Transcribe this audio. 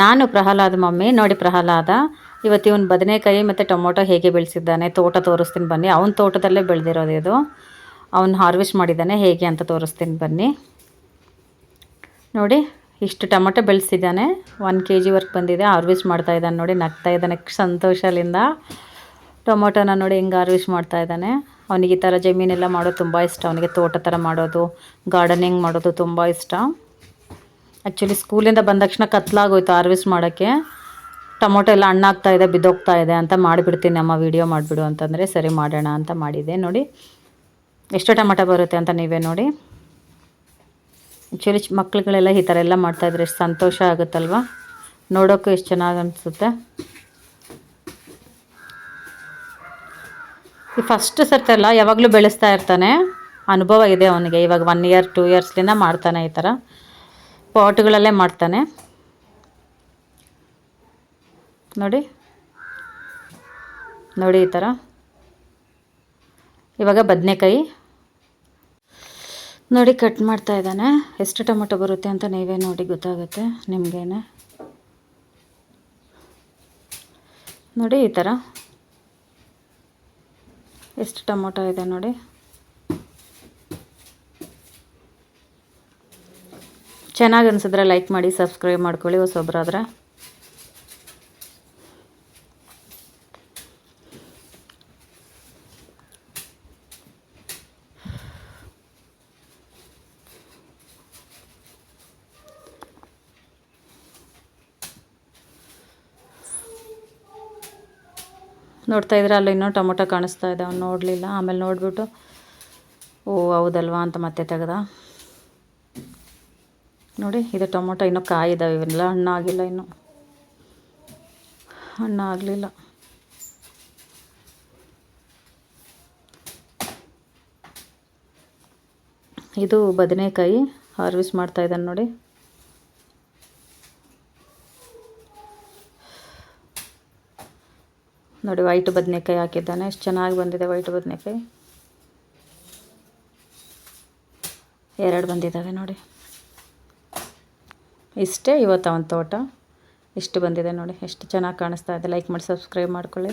ನಾನು ಪ್ರಹ್ಲಾದ್ ಮಮ್ಮಿ, ನೋಡಿ ಪ್ರಹ್ಲಾದ, ಇವತ್ತು ಇವನು ಬದನೆಕಾಯಿ ಮತ್ತು ಟೊಮೊಟೊ ಹೇಗೆ ಬೆಳೆಸಿದ್ದಾನೆ, ತೋಟ ತೋರಿಸ್ತೀನಿ ಬನ್ನಿ. ಅವನ ತೋಟದಲ್ಲೇ ಬೆಳೆದಿರೋದು ಇದು. ಅವನು ಹಾರ್ವೆಸ್ಟ್ ಮಾಡಿದ್ದಾನೆ, ಹೇಗೆ ಅಂತ ತೋರಿಸ್ತೀನಿ ಬನ್ನಿ. ನೋಡಿ, ಇಷ್ಟು ಟೊಮೊಟೊ ಬೆಳೆಸಿದ್ದಾನೆ. ಒನ್ ಕೆ ವರ್ಕ್ ಬಂದಿದೆ ಹಾರ್ವೆಸ್ಟ್ ಮಾಡ್ತಾ ಇದ್ದಾನೆ ನೋಡಿ, ನಗ್ತಾ ಇದ್ದಾನೆ ಸಂತೋಷದಿಂದ. ಟೊಮೊಟೊನ ನೋಡಿ ಹಿಂಗೆ ಹಾರ್ವೆಸ್ಟ್ ಮಾಡ್ತಾ ಇದ್ದಾನೆ. ಅವನಿಗೆ ಈ ಥರ ಜಮೀನೆಲ್ಲ ಮಾಡೋದು ತುಂಬ ಇಷ್ಟ. ಅವನಿಗೆ ತೋಟ ಥರ ಮಾಡೋದು ಗಾರ್ಡನಿಂಗ್ ಮಾಡೋದು ತುಂಬ ಇಷ್ಟ. ಆ್ಯಕ್ಚುಲಿ ಸ್ಕೂಲಿಂದ ಬಂದ ತಕ್ಷಣ ಕತ್ಲಾಗೋಯ್ತು ಹಾರ್ವೆಸ್ಟ್ ಮಾಡೋಕ್ಕೆ. ಟೊಮೊಟೊ ಎಲ್ಲ ಹಣ್ಣಾಗ್ತಾ ಇದೆ, ಬಿದ್ದೋಗ್ತಾ ಇದೆ ಅಂತ ಮಾಡಿಬಿಡ್ತೀನಿ ಅಮ್ಮ ವೀಡಿಯೋ ಮಾಡಿಬಿಡು ಅಂತಂದರೆ ಸರಿ ಮಾಡೋಣ ಅಂತ ಮಾಡಿದೆ. ನೋಡಿ, ಎಷ್ಟು ಟೊಮೊಟೊ ಬರುತ್ತೆ ಅಂತ ನೀವೇ ನೋಡಿ. ಆ್ಯಕ್ಚುಲಿ ಮಕ್ಳುಗಳೆಲ್ಲ ಈ ಥರ ಎಲ್ಲ ಮಾಡ್ತಾಯಿದ್ರೆ ಎಷ್ಟು ಸಂತೋಷ ಆಗುತ್ತಲ್ವ? ನೋಡೋಕ್ಕೂ ಎಷ್ಟು ಚೆನ್ನಾಗಿ ಅನಿಸುತ್ತೆ. ಈ ಫಸ್ಟ್ ಸರ್ತೆಲ್ಲ ಯಾವಾಗಲೂ ಬೆಳೆಸ್ತಾ ಇರ್ತಾನೆ. ಅನುಭವ ಇದೆ ಅವನಿಗೆ, ಇವಾಗ ಒನ್ ಇಯರ್ ಟೂ ಇಯರ್ಸ್ಲಿಂದ ಮಾಡ್ತಾನೆ ಈ ಥರ. ಪಾಟ್ಗಳಲ್ಲೇ ಮಾಡ್ತಾನೆ. ನೋಡಿ. ನೋಡಿ ಈ ಥರ. ಇವಾಗ ಬದನೆಕಾಯಿ. ನೋಡಿ ಕಟ್ ಮಾಡ್ತಾ ಇದ್ದಾನೆ. ಎಷ್ಟು ಟೊಮೊಟೊ ಬರುತ್ತೆ ಅಂತ ನೀವೇ ನೋಡಿ ಗೊತ್ತಾಗುತ್ತೆ ನಿಮಗೇನೆ. ನೋಡಿ ಈ ಥರ. ಎಷ್ಟು ಟೊಮೊಟೊ ಇದೆ ನೋಡಿ. ಚೆನ್ನಾಗಿ ಅನಿಸಿದ್ರೆ ಲೈಕ್ ಮಾಡಿ ಸಬ್ಸ್ಕ್ರೈಬ್ ಮಾಡ್ಕೊಳ್ಳಿ ಹೊಸೊಬ್ಬರಾದ್ರೆ ನೋಡ್ತಾ ಇದ್ರೆ ಅಲ್ಲಿ ಇನ್ನೂ ಟೊಮೊಟೊ ಕಾಣಿಸ್ತಾ ಇದೆ, ಅವ್ನು ನೋಡಲಿಲ್ಲ. ಆಮೇಲೆ ನೋಡಿಬಿಟ್ಟು, ಓ ಹೌದಲ್ವಾ ಅಂತ ಮತ್ತೆ ತೆಗೆದ. ನೋಡಿ, ಇದು ಟೊಮೊಟೊ, ಇನ್ನೂ ಕಾಯಿ ಇದ್ದಾವೆ ಇವೆಲ್ಲ ಹಣ್ಣಾಗಿಲ್ಲ ಇನ್ನು. ಹಣ್ಣಾಗಲಿಲ್ಲ ಇದು ಬದನೆಕಾಯಿ ಹಾರ್ವೆಸ್ಟ್ ಮಾಡ್ತಾ ಇದ್ದಾನೆ ನೋಡಿ. ನೋಡಿ, ವೈಟ್ ಬದನೆಕಾಯಿ ಹಾಕಿದ್ದಾನೆ. ಎಷ್ಟು ಚೆನ್ನಾಗಿ ಬಂದಿದೆ ವೈಟ್ ಬದನೆಕಾಯಿ. ಎರಡು ಬಂದಿದ್ದಾವೆ ನೋಡಿ. ಇಷ್ಟೇ ಇವತ್ತು ಅವನ ತೋಟ. ಇಷ್ಟು ಬಂದಿದೆ ನೋಡಿ, ಎಷ್ಟು ಚೆನ್ನಾಗಿ ಕಾಣಿಸ್ತಾ ಇದೆ. ಲೈಕ್ ಮಾಡಿ ಸಬ್ಸ್ಕ್ರೈಬ್ ಮಾಡ್ಕೊಳ್ಳಿ.